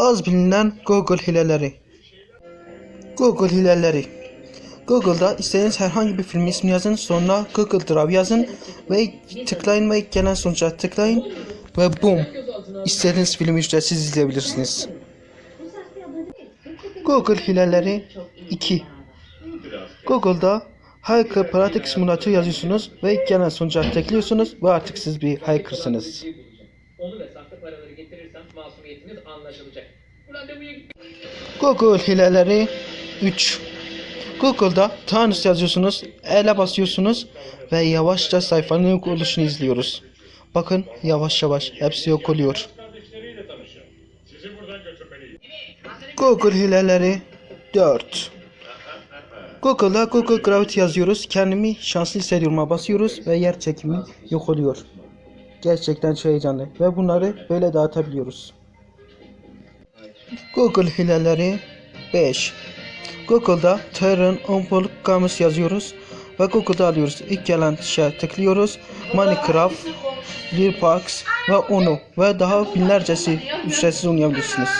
Az bilinen Google hileleri. Google hileleri. Google'da istediğiniz herhangi bir film ismi yazın, sonra Google Drive yazın ve tıklayın ve gelen sonuca tıklayın ve boom istediğiniz filmi ücretsiz izleyebilirsiniz. Google hileleri 2 Google'da Hacker Pratik Simulator yazıyorsunuz ve gelen sonuca tıklıyorsunuz ve artık siz bir hackersınız. Paraları getirirsem masumiyetiniz anlaşılacak. Bu randevuya git. Google hileleri 3 Google'da Tanrıs yazıyorsunuz, ele basıyorsunuz ve yavaşça sayfanın yok oluşunu izliyoruz. Bakın yavaş yavaş hepsi yok oluyor. kardeşleriyle tanışın. Sizi buradan götürmeliyim. Google hileleri 4 Google'da Google Gravity yazıyoruz. Kendimi şanslı hissediyorum'a basıyoruz ve yer çekimi yok oluyor. Gerçekten çok heyecanlı ve bunları böyle dağıtabiliyoruz. Google hileleri 5 Google'da Terran Unpoluk Games yazıyoruz ve Google'da alıyoruz. İlk gelen şeye tıklıyoruz. Minecraft, Lirpax ve Uno ve daha binlercesi ücretsiz oynayabilirsiniz.